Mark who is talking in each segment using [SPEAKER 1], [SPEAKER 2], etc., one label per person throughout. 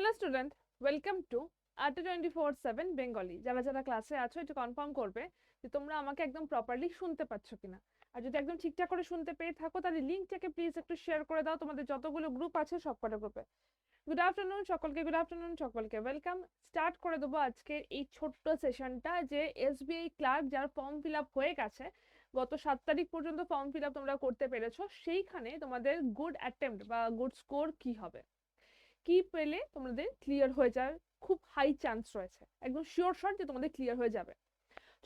[SPEAKER 1] Hello student welcome to আটটা twenty four seven Bengali যারা যারা ক্লাসে আছো, একটু কনফার্ম করবে যে তোমরা আমাকে একদম প্রপারলি শুনতে পাচ্ছ কিনা। আর যদি একদম ঠিকঠাক করে শুনতে পেয়ে থাকো, তাহলে লিঙ্কটাকে প্লিজ একটু শেয়ার করে দাও। তোমাদের যতগুলো গ্রুপ আছে, সবকটা গ্রুপে গুড আফটারনুন সকলকে গুড আফটারনুন সকলকে ওয়েলকাম স্টার্ট করে দেবো আজকের এই ছোট্ট সেশনটা যে এসবিআই ক্লার্ক যার ফর্ম ফিল আপ হয়ে গেছে, গত সাত তারিখ পর্যন্ত ফর্ম ফিল আপ তোমরা করতে পেরেছ, সেইখানে তোমাদের গুড অ্যাটেম্প্ট বা গুড স্কোর কি হবে? কি পেলে তোমাদের ক্লিয়ার হয়ে যাওয়ার খুব হাই চান্স রয়েছে। একদম শিওর শট যে তোমাদের ক্লিয়ার হয়ে যাবে।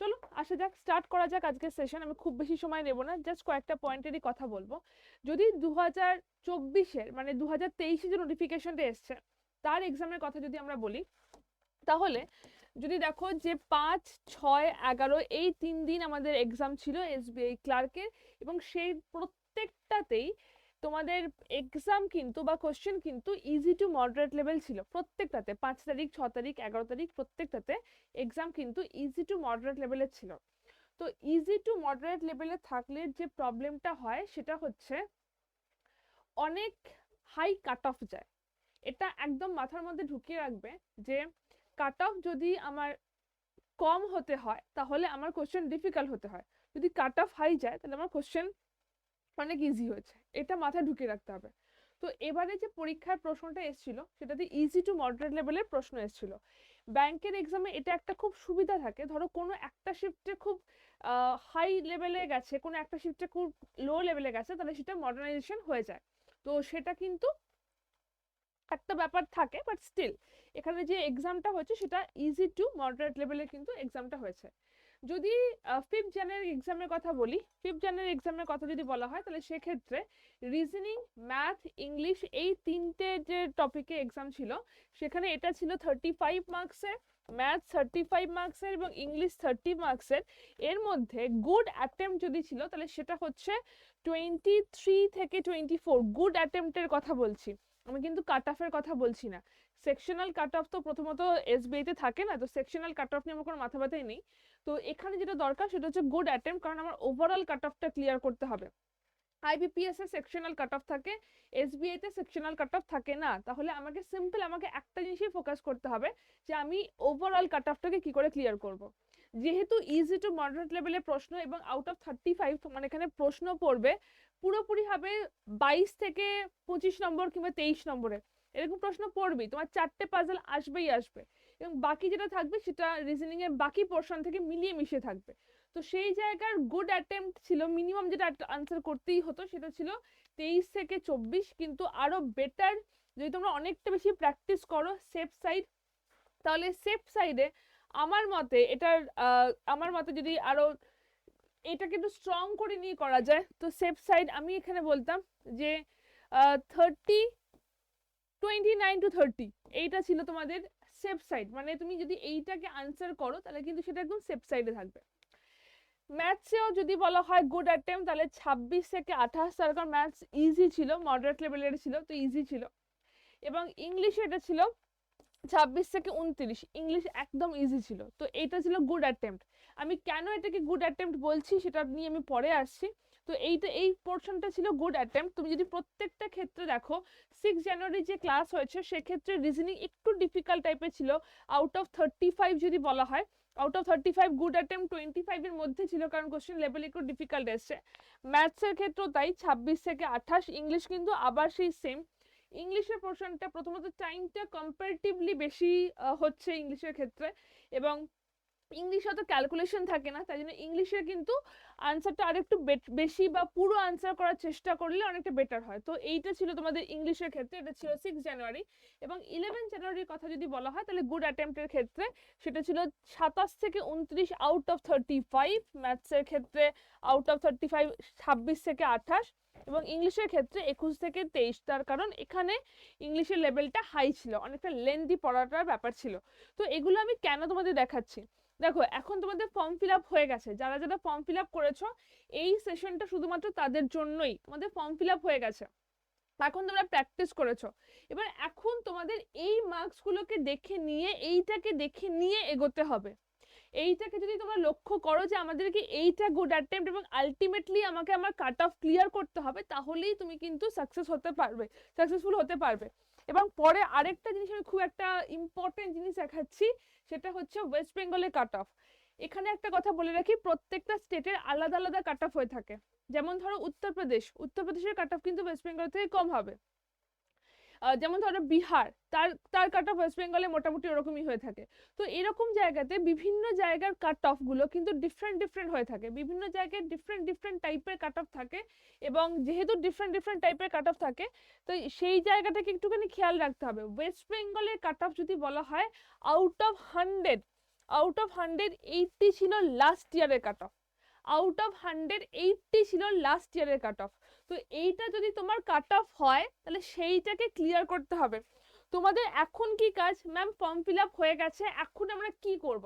[SPEAKER 1] চলো, আসা যাক স্টার্ট করা যাক আজকের সেশন আমি খুব বেশি সময় নেব না জাস্ট কয়েকটা পয়েন্টেরই কথা বলব। যদি দু হাজার চব্বিশের মানে দু হাজার তেইশে যে নোটিফিকেশনটা এসছে, তার এক্সামের কথা যদি আমরা বলি, তাহলে যদি দেখো যে পাঁচ, ছয়, এগারো, এই তিন দিন আমাদের এক্সাম ছিল এসবিআই ক্লার্কের এবং সেই প্রত্যেকটাতেই তোমাদের এক্সাম কিন্তু বা কোশ্চেন কিন্তু ইজি টু মডারেট লেভেল ছিল। প্রত্যেকটাতে, পাঁচ তারিখ, ছ তারিখ, এগারো তারিখ, প্রত্যেকটাতে এক্সাম কিন্তু ইজি টু মডারেট লেভেলের ছিল। তো ইজি টু মডারেট লেভেলে থাকলে যে প্রবলেমটা হয় সেটা হচ্ছে অনেক হাই কাট অফ যায়। এটা একদম মাথার মধ্যে ঢুকিয়ে রাখবে যে কাট অফ যদি আমার কম হতে হয়, তাহলে আমার কোশ্চেন ডিফিকাল্ট হতে হয়। যদি কাট অফ হাই যায়, তাহলে আমার কোশ্চেন অনেক ইজি হয়েছে। এটা মাথায় ঢুকিয়ে রাখতে হবে। তো এবারে যে পরীক্ষার প্রশ্নটা এসেছিল সেটাতে ইজি টু মডারেট লেভেলের প্রশ্ন এসেছিল। ব্যাংকের এক্সামে এটা একটা খুব সুবিধা থাকে। ধরো কোনো একটা শিফটে খুব হাই লেভেলে গেছে, কোনো একটা শিফটে খুব লো লেভেলে গেছে, তাহলে সেটা মডার্নাইজেশন হয়ে যায়। তো সেটা কিন্তু একটা ব্যাপার থাকে বাট স্টিল এখানে যে এক্সামটা হয়েছে, সেটা ইজি টু মডারেট লেভেলের কিন্তু এক্সামটা হয়েছে। যদি ফিফথ জানুয়ারি এক্সামের কথা বলি ফিফথ জানুয়ারি এক্সামের কথা যদি বলা হয়, তাহলে সেক্ষেত্রে রিজনিং ম্যাথ ইংলিশ এই তিনটে যে টপিকে এক্সাম ছিল, সেখানে এটা ছিল থার্টি ফাইভ মার্কসের ম্যাথ থার্টি ফাইভ মার্কসের এবং ইংলিশ থার্টি মার্কসের এর। মধ্যে গুড অ্যাটেম্প যদি ছিল, তাহলে সেটা হচ্ছে টোয়েন্টি থ্রি থেকে টোয়েন্টি ফোর গুড অ্যাটেম্পটের কথা বলছি। আমি কিন্তু কাট অফের কথা বলছি না। সেকশনাল কাট অফ তো প্রথমত এসবিআইতে থাকে না, তো সেকশনাল কাট অফ নিয়ে আমার কোনো মাথা ব্যথাই নেই। তো এখানে যেটা দরকার সেটা হচ্ছে গুড অ্যাটেম্প কারণ আমার ওভারঅল কাট অফটা ক্লিয়ার করতে হবে। আইবিপিএস এ সেকশনাল কাট অফ থাকে এসবিআই তে সেকশনাল কাট অফ থাকে না, তাহলে আমাকে সিম্পল আমাকে একটা জিনিসই ফোকাস করতে হবে যে আমি ওভারঅল কাট অফটাকে কি করে ক্লিয়ার করব। যেহেতু ইজি টু মডারেট লেভেলের প্রশ্ন এবং আউট অফ থার্টি ফাইভ মানে এখানে প্রশ্ন পড়বে, পুরোপুরি হবে বাইশ থেকে পঁচিশ নম্বর কিংবা তেইশ নম্বরে। এরকম প্রশ্ন পড়বেই, তোমার চারটে পাজল আসবেই আসবে। এবং বাকি যেটা থাকবে সেটা রিজনিং এর বাকি পোর্শন থেকে মিলিয়ে মিশিয়ে থাকবে। তো সেই জায়গার গুড অ্যাটেম্পট ছিল মিনিমাম যেটা আনসার করতেই হতো সেটা ছিল তেইশ থেকে চব্বিশ, কিন্তু আরও বেটার যদি তোমরা অনেকটা বেশি প্র্যাকটিস করো সেফ সাইড তাহলে সেফ সাইডে আমার মতে এটার আমার মতে যদি আরও এটাকে একটু স্ট্রং করে নিয়ে করা যায়, তো সেফ সাইড আমি এখানে বলতাম যে thirty twenty nine to thirty এইটা ছিল তোমাদের সেফ সাইড মানে তুমি যদি এইটাকে আনসার করো, তাহলে কিন্তু সেটা একদম সেফ সাইডে থাকবে। ম্যাথসেও যদি বলা হয় গুড অ্যাটেম্প তাহলে ছাব্বিশ থেকে আঠাশ, তার কারণ ম্যাথস ইজি ছিল মডারেট লেভেলের ছিল, তো ইজি ছিল। এবং ইংলিশে এটা ছিল ছাব্বিশ থেকে উনত্রিশ ইংলিশ একদম ইজি ছিল, তো এইটা ছিল গুড অ্যাটেম্প্ট আমি কেন এটাকে গুড অ্যাটেম্প্ট বলছি সেটা নিয়ে আমি পরে আসছি। তো এইটা এই পোর্শনটা ছিল গুড অ্যাটেম্প্ট তুমি যদি প্রত্যেকটা ক্ষেত্রে দেখো সিক্স জানুয়ারি যে ক্লাস হয়েছে, সেক্ষেত্রে রিজনিং একটু ডিফিকাল্ট টাইপের ছিল। আউট অফ থার্টি ফাইভ যদি বলা হয় out of thirty five good attempt twenty ফাইভের মধ্যে ছিল, কারণ কোশ্চেন লেভেল একটু ডিফিকাল্ট এসছে। ম্যাথসের ক্ষেত্রেও তাই, ছাব্বিশ থেকে আঠাশ। ইংলিশ কিন্তু আবার সেই সেম ইংলিশের পোর্শনটা প্রথমত টাইমটা কম্পারেটিভলি বেশি হচ্ছে ইংলিশের ক্ষেত্রে। এবং ইংলিশে অত ক্যালকুলেশন থাকে না, তাই জন্য ইংলিশে কিন্তু আনসারটা আরেকটু বেশি বা পুরো আনসার করার চেষ্টা করলে অনেকটা বেটার হয়। তো এইটা ছিল তোমাদের ইংলিশের ক্ষেত্রে, এটা ছিল সিক্স জানুয়ারি এবং ইলেভেন জানুয়ারির কথা যদি বলা হয়, তাহলে গুড অ্যাটেম্পটের ক্ষেত্রে সেটা ছিল সাতাশ থেকে উনত্রিশ আউট অফ থার্টি ফাইভ ম্যাথসের ক্ষেত্রে আউট অফ থার্টি ফাইভ ছাব্বিশ থেকে আঠাশ এবং ইংলিশের ক্ষেত্রে একুশ থেকে তেইশ। তার কারণ এখানে ইংলিশের লেভেলটা হাই ছিল, অনেকটা লেন্দি পড়াটার ব্যাপার ছিল। তো এগুলো আমি কেন তোমাদের দেখাচ্ছি? দেখো, এখন তোমাদের ফর্ম ফিল আপ হয়ে গেছে। যারা যারা ফর্ম ফিল আপ করেছ, এই সেশনটা শুধুমাত্র তাদের জন্যই। তোমাদের ফর্ম ফিল আপ হয়ে গেছে। এখন তোমরা প্র্যাকটিস করেছ। এবার এখন তোমাদের এই মার্কসগুলোকে দেখে নিয়ে, এইটাকে দেখে নিয়ে এগোতে হবে। এইটাকে যদি তোমরা লক্ষ্য করো যে আমাদেরকে এইটা গুড অ্যাটেম্প্ট এবং আলটিমেটলি আমাকে আমার কাট অফ ক্লিয়ার করতে হবে, তাহলেই তুমি কিন্তু সাকসেস হতে পারবে সাকসেসফুল হতে পারবে। এবং পরে আরেকটা জিনিস আমি খুব একটা ইম্পর্টেন্ট জিনিস দেখাচ্ছি, সেটা হচ্ছে ওয়েস্ট বেঙ্গলের কাট অফ এখানে একটা কথা বলে রাখি, প্রত্যেকটা স্টেটের আলাদা আলাদা কাট অফ হয়ে থাকে। যেমন ধরো উত্তরপ্রদেশ, উত্তরপ্রদেশের কাট অফ কিন্তু ওয়েস্ট বেঙ্গল থেকে কম হবে। যেমন ধরো বিহার, তার তার কাট অফ ওয়েস্ট বেঙ্গলে মোটামুটি ওরকমই হয়ে থাকে। তো এরকম জায়গাতে বিভিন্ন জায়গার কাট অফগুলো কিন্তু ডিফারেন্ট ডিফারেন্ট হয়ে থাকে। বিভিন্ন জায়গায় ডিফারেন্ট ডিফারেন্ট টাইপের কাট অফ থাকে এবং যেহেতু ডিফারেন্ট ডিফারেন্ট টাইপের কাট অফ থাকে, তো সেই জায়গাটাকে একটুখানি খেয়াল রাখতে হবে। ওয়েস্ট বেঙ্গলের কাট অফ যদি বলা হয় out of hundred out of hundred eighty ছিল লাস্ট ইয়ারের cut off out of hundred eighty ছিল লাস্ট ইয়ারের কাট অফ তো এইটা যদি তোমার কাট অফ হয়, তাহলে সেইটাকে ক্লিয়ার করতে হবে। তোমাদের এখন কি কাজ? ম্যাম ফর্ম ফিল আপ হয়ে গেছে, এখন আমরা কি করব?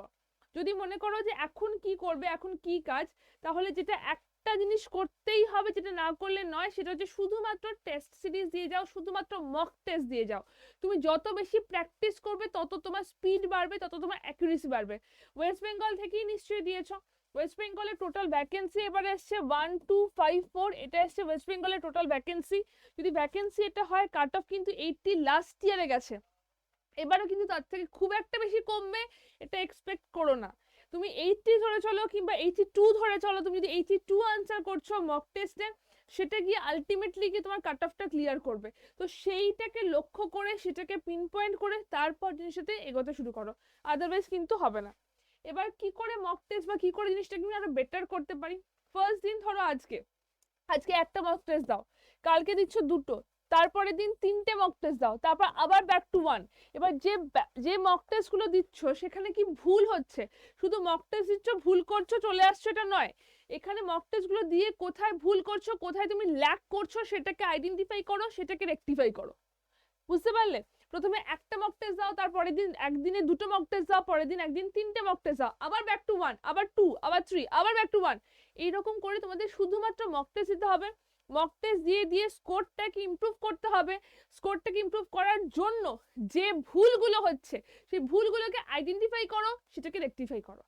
[SPEAKER 1] যদি মনে করো যে এখন কি করবে, এখন কি কাজ, তাহলে যেটা একটা জিনিস করতেই হবে, যেটা না করলে নয়, সেটা হচ্ছে শুধুমাত্র টেস্ট সিরিজ দিয়ে যাও, শুধুমাত্র মক টেস্ট দিয়ে যাও। তুমি যত বেশি প্র্যাকটিস করবে, তত তোমার স্পিড বাড়বে, তত তোমার অ্যাকুরেসি বাড়বে। ওয়েস্ট বেঙ্গল থেকেই নিশ্চয়ই দিয়েছ। ওয়েস্ট বেঙ্গলের টোটাল ভ্যাকেন্সি এবারে এসছে ওয়ান টু ফাইভ ফোর এটা এসছে ওয়েস্ট বেঙ্গলের টোটাল ভ্যাকেন্সি যদি ভ্যাকেন্সি এটা হয় কাট অফ কিন্তু এইটটি লাস্ট ইয়ারে গেছে। এবারও কিন্তু তার থেকে খুব একটা বেশি কমবে, এটা এক্সপেক্ট করো না। তুমি এইটটি ধরে চলো কিংবা এইটি টু ধরে চলো, তুমি যদি এইটি টু আনসার করছ মক টেস্টে সেটা গিয়ে আলটিমেটলি গিয়ে তোমার কাট অফটা ক্লিয়ার করবে। তো সেইটাকে লক্ষ্য করে, সেটাকে পিন পয়েন্ট করে, তারপর জিনিসের সাথে এগোতে শুরু করো। আদারওয়াইজ কিন্তু হবে না। এবার কি করে মক টেস্ট বা কি করে জিনিসটাকে আমি আরও বেটার করতে পারি? ফার্স্ট দিন ধরো আজকে। আজকে একটা মক টেস্ট দাও। কালকে দিচ্ছ দুটো। তারপরের দিন তিনটে মক টেস্ট দাও। তারপর আবার ব্যাক টু ওয়ান এবার যে যে মক টেস্টগুলো দিচ্ছ, সেখানে কি ভুল হচ্ছে? শুধু মক টেস্ট দিচ্ছ, ভুল করছ, চলে আসছো এটা নয়। এখানে মক টেস্টগুলো দিয়ে কোথায় ভুল করছ, কোথায় তুমি ল্যাক করছ, সেটাকে আইডেন্টিফাই করো, সেটাকে রেকটিফাই করো। বুঝতে পারলে? প্রথমে একটা মক টেস্ট দাও তারপরের দিন একদিনে দুটো মক টেস্ট দাও, পরের দিন একদিন তিনটে মক টেস্ট দাও। আবার ব্যাক টু ওয়ান আবার টু আবার থ্রি আবার ব্যাক টু ওয়ান এইরকম করে তোমাদের শুধুমাত্র মক টেস্ট দিতে হবে। মক টেস্ট দিয়ে দিয়ে স্কোরটাকে ইমপ্রুভ করতে হবে। স্কোরটাকে ইমপ্রুভ করার জন্য যে ভুলগুলো হচ্ছে, সেই ভুলগুলোকে আইডেন্টিফাই করো, সেটাকে রেকটিফাই করো।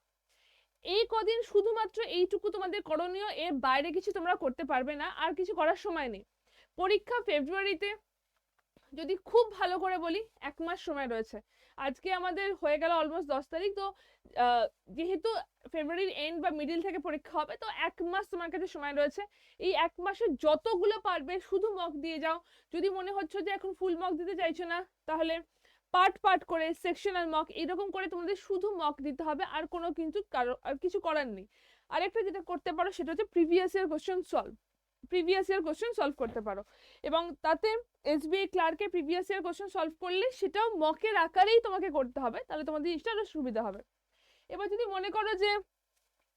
[SPEAKER 1] এই কদিন শুধুমাত্র এইটুকু তোমাদের করণীয়, এর বাইরে কিছু তোমরা করতে পারবে না, আর কিছু করার সময় নেই। পরীক্ষা ফেব্রুয়ারিতে যদি খুব ভালো করে বলি, এক মাস সময় রয়েছে। আজকে আমাদের হয়ে গেল অলমোস্ট দশ তারিখ, তো যেহেতু ফেব্রুয়ারির এন্ড বা মিডিল থেকে পরীক্ষা হবে, তো এক মাস তোমার কাছে সময় রয়েছে। এই এক মাসে যতগুলো পারবে, শুধু মক দিয়ে যাও। যদি মনে হচ্ছে যে এখন ফুল মক দিতে চাইছো না, তাহলে পার্ট পার্ট করে সেকশনাল মক এরকম করে তোমাদের শুধু মক দিতে হবে, আর কোনো কিন্তু কারও, আর কিছু করার নেই। আরেকটা যেটা করতে পারো, সেটা হচ্ছে previous year question solve previous year question solve করতে পারো। এবং তাতে এসবিআই ক্লার্কের প্রিভিয়াস ইয়ার কোশ্চেন সলভ করলে সেটাও মকের আকারেই তোমাকে করতে হবে, তাহলে তোমাদের জিনিসটা আরও সুবিধা হবে। এবার যদি মনে করো যে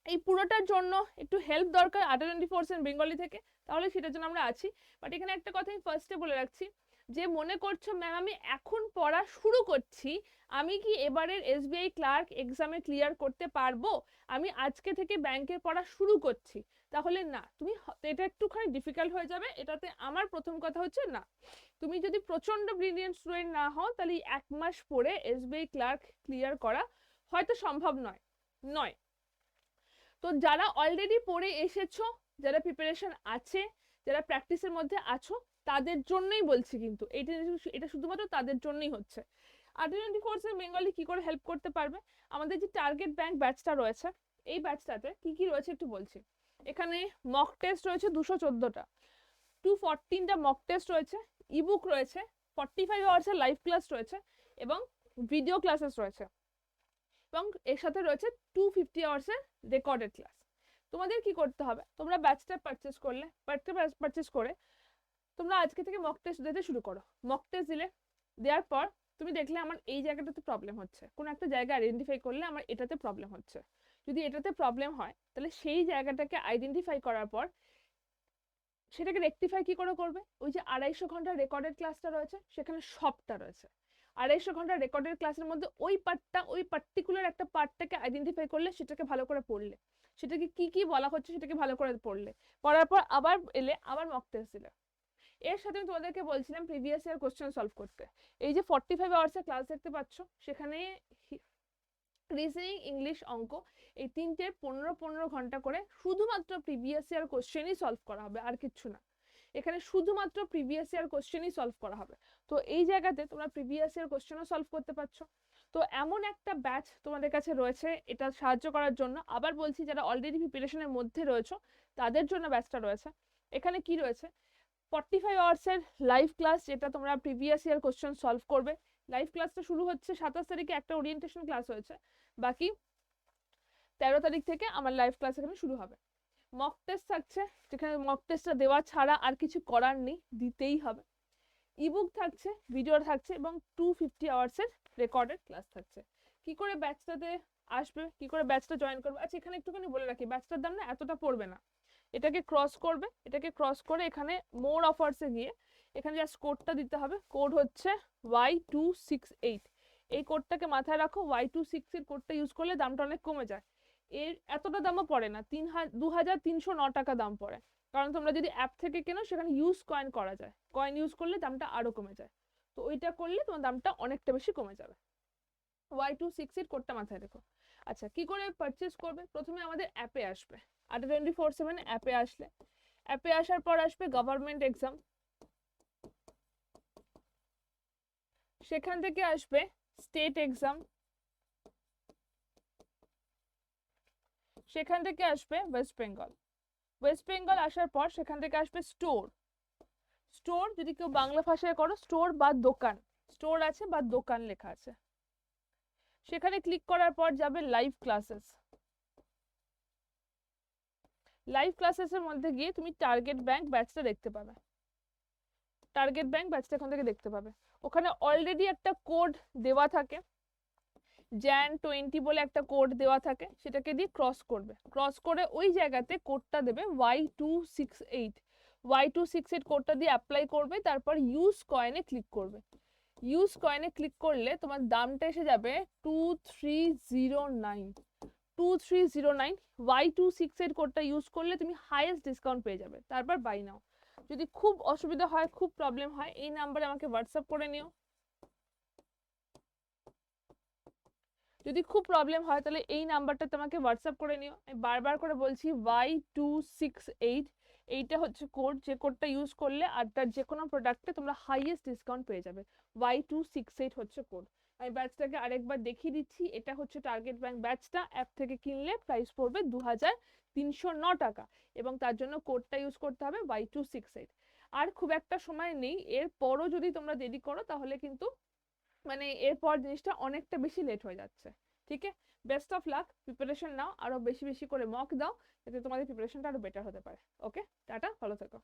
[SPEAKER 1] এই পুরোটার জন্য একটু হেল্প দরকার আটার টোয়েন্টি ফোর বেঙ্গলি থেকে, তাহলে সেটার জন্য আমরা আছি। বাট এখানে একটা কথা আমি ফার্স্টে বলে রাখছি, যে মনে করছ ম্যাম আমি এখন পড়া শুরু করছি, আমি কি এবারের এসবিআই ক্লার্ক এক্সামে ক্লিয়ার করতে পারব? আমি আজকে থেকে ব্যাংকের পড়া শুরু করছি। তাহলে না, তুমি এটা একটুখানি ডিফিকাল্ট হয়ে যাবে। এটাতে আমার প্রথম কথা হচ্ছে না, তুমি যদি প্রচণ্ড ব্রিলিয়েন্ট স্টুডেন্ট না হও, তাহলে এক মাস পরে এসবিআই ক্লার্ক ক্লিয়ার করা হয়তো সম্ভব নয় নয়। তো যারা অলরেডি পড়ে এসেছ, যারা প্রিপারেশন আছে, যারা প্র্যাকটিসের মধ্যে আছো, তাদের জন্যই বলছি কিন্তু, এটা এটা শুধুমাত্র তাদের জন্যই হচ্ছে। আর টোয়েন্টি ফোর্সে বেঙ্গলি কি করে হেল্প করতে পারবে? আমাদের যে টার্গেট ব্যাংক ব্যাচটা রয়েছে, এই ব্যাচটাতে কি কি রয়েছে একটু বলছি। এখানে মক টেস্ট রয়েছে দুশো চোদ্দোটা। টু ফোরটিনটা মক টেস্ট রয়েছে ইবুক রয়েছে ফর্টি ফাইভ আওয়ার্সের লাইভ ক্লাস রয়েছে এবং ভিডিও ক্লাসেস রয়েছে। এবং এর সাথে রয়েছে টু ফিফটি আওয়ার্সের রেকর্ডেড ক্লাস তোমাদের কি করতে হবে? তোমরা ব্যাচটা পারচেস করলে পারচেস করে তোমরা আজকে থেকে মক টেস্ট দিতে শুরু করো। মক টেস্ট দিলে, দেওয়ার পর তুমি দেখলে আমার এই জায়গাটাতে প্রবলেম হচ্ছে। কোনো একটা জায়গা আইডেন্টিফাই করলে আমার এটাতে প্রবলেম হচ্ছে। যদি এটাতে প্রবলেম হয়, তাহলে সেই জায়গাটাকে আইডেন্টিফাই করার পর সেটাকে রেকটিফাই কি করে করবে? ওই যে আড়াইশো ঘণ্টার রেকর্ডেড ক্লাসটা রয়েছে, সেখানে সবটা রয়েছে। আড়াইশো ঘণ্টার রেকর্ডেড ক্লাসের মধ্যে ওই পার্টটা ওই পার্টিকুলার একটা পার্টটাকে আইডেন্টিফাই করলে সেটাকে ভালো করে পড়লে। সেটাকে কি কি বলা হচ্ছে সেটাকে ভালো করে পড়লে। পড়ার পর আবার এলে আবার মক টেস্ট দিলে। এর সাথে আমি তোমাদেরকে বলছিলাম প্রিভিয়াস ইয়ার কোশ্চেন সলভ করতে। এই যে ফর্টি ফাইভ আওয়ার্সের ক্লাস দেখতে পাচ্ছ, সেখানে রিজনিং ইংলিশ অঙ্ক এই তিনটে পনেরো পনেরো ঘণ্টা করে শুধুমাত্র প্রিভিয়াস ইয়ার কোশ্চেনই সলভ করা হবে, আর কিচ্ছু না। এখানে শুধুমাত্র প্রিভিয়াস ইয়ার কোশ্চেনই সলভ করা হবে। তো এই জায়গাতে তোমরা প্রিভিয়াস ইয়ার কোশ্চেনও সলভ করতে পারছ। তো এমন একটা ব্যাচ তোমাদের কাছে রয়েছে, এটা সাহায্য করার জন্য। আবার বলছি, যারা অলরেডি প্রিপারেশনের মধ্যে রয়েছে, তাদের জন্য ব্যাচটা রয়েছে। এখানে কি রয়েছে? ফর্টি ফাইভ আওয়ার্সের লাইভ ক্লাস যেটা তোমরা প্রিভিয়াস ইয়ার কোশ্চেন সলভ করবে। লাইভ ক্লাসটা শুরু হচ্ছে সাতাশ তারিখে, একটা ওরিয়েন্টেশন ক্লাস হয়েছে। বাকি তেরো তারিখ থেকে আমার লাইভ ক্লাস এখানে শুরু হবে। মক টেস্ট থাকছে, যেখানে মক টেস্টটা দেওয়া ছাড়া আর কিছু করার নেই, দিতেই হবে। ইবুক থাকছে ভিডিও থাকছে এবং টু ফিফটি আওয়ার্সের রেকর্ডেড ক্লাস থাকছে। কি করে ব্যাচটাতে আসবে, কি করে ব্যাচটা জয়েন করবে? আচ্ছা এখানে একটুখানি বলে রাখি ব্যাচটার দাম না এতটা পড়বে না। এটাকে ক্রস করবে, এটাকে ক্রস করে এখানে মোর অফার্সে গিয়ে এখানে জাস্ট কোডটা দিতে হবে। কোড হচ্ছে ওয়াই টু সিক্স এইট এই কোডটাকে মাথায় রাখো ওয়াই টু সিক্স এর কোডটা ইউজ করলে দামটা অনেক কমে যায়। এর এতটা দামও পড়ে না, তিন দু হাজার তিনশো ন টাকা দাম পড়ে। কারণ তোমরা যদি অ্যাপ থেকে কেনো, সেখানে ইউজ কয়েন করা যায়। কয়েন ইউজ করলে দামটা আরও কমে যায়। তো ওইটা করলে তোমার দামটা অনেকটা বেশি কমে যাবে। ওয়াই টু সিক্স এর কোডটা মাথায় রেখো। আচ্ছা কি করে পারচেস করবে? প্রথমে আমাদের অ্যাপে আসবে। আটা টোয়েন্টি ফোর সেভেন অ্যাপে আসলে। অ্যাপে আসার পর আসবে গভর্নমেন্ট এক্সাম সেখান থেকে আসবে স্টেট এক্সাম সেখান থেকে আসবে ওয়েস্ট বেঙ্গল ওয়েস্ট বেঙ্গল আসার পর সেখান থেকে আসবে স্টোর স্টোর যদি কেউ বাংলা ভাষায় করো স্টোর বা দোকান। স্টোর আছে বা দোকান লেখা আছে। সেখানে ক্লিক করার পর যাবে লাইভ ক্লাসেস লাইভ ক্লাসেসের মধ্যে গিয়ে তুমি টার্গেট ব্যাংক ব্যাচটা দেখতে পাবে। টার্গেট ব্যাংক ব্যাচটা এখান থেকে দেখতে পাবে। ওখানে অলরেডি একটা কোড দেওয়া থাকে। জ্যান টোয়েন্টি বলে একটা কোড দেওয়া থাকে। সেটাকে দিয়ে ক্রস করবে। ক্রস করে ওই জায়গাতে কোডটা দেবে Y two six eight Y two six eight কোডটা দিয়ে অ্যাপ্লাই করবে, তারপর ইউজ কয়েনে ক্লিক করবে। ইউজ কয়েনে ক্লিক করলে তোমার দামটা এসে যাবে two three zero nine two three zero nine Y two six eight কোডটা ইউজ করলে তুমি হাইয়েস্ট ডিসকাউন্ট পেয়ে যাবে। তারপর বাই নাও যদি খুব অসুবিধা হয়, খুব প্রবলেম হয়, এই নাম্বারে আমাকে হোয়াটসঅ্যাপ করে নিও। যদি খুব প্রবলেম হয়, তাহলে এই নাম্বারটা তোমাকে হোয়াটসঅ্যাপ করে নিও। আমি বারবার করে বলছি ওয়াই টু সিক্স এইট এইটা হচ্ছে কোড যে কোডটা ইউজ করলে আর তার যে কোনো প্রোডাক্টে তোমরা হাইয়েস্ট ডিসকাউন্ট পেয়ে যাবে। ওয়াই টু সিক্স এইট হচ্ছে কোড আমি ব্যাচটাকে আরেকবার দেখিয়ে দিচ্ছি। এটা হচ্ছে টার্গেট ব্যাংক ব্যাচটা অ্যাপ থেকে কিনলে প্রাইস পড়বে দু হাজার তিনশো ন টাকা এবং তার জন্য কোডটা ইউজ করতে হবে ওয়াই টু সিক্স এইট আর খুব একটা সময় নেই। এরপরও যদি তোমরা দেরি করো, তাহলে কিন্তু মানে এরপর জিনিসটা অনেকটা বেশি লেট হয়ে যাচ্ছে। ঠিক আছে বেস্ট অফ লাক প্রিপারেশন নাও। আরও বেশি বেশি করে মক দাও। যাতে তোমাদের প্রিপারেশনটা আরও বেটার হতে পারে। Okay tata. ভালো থেকো।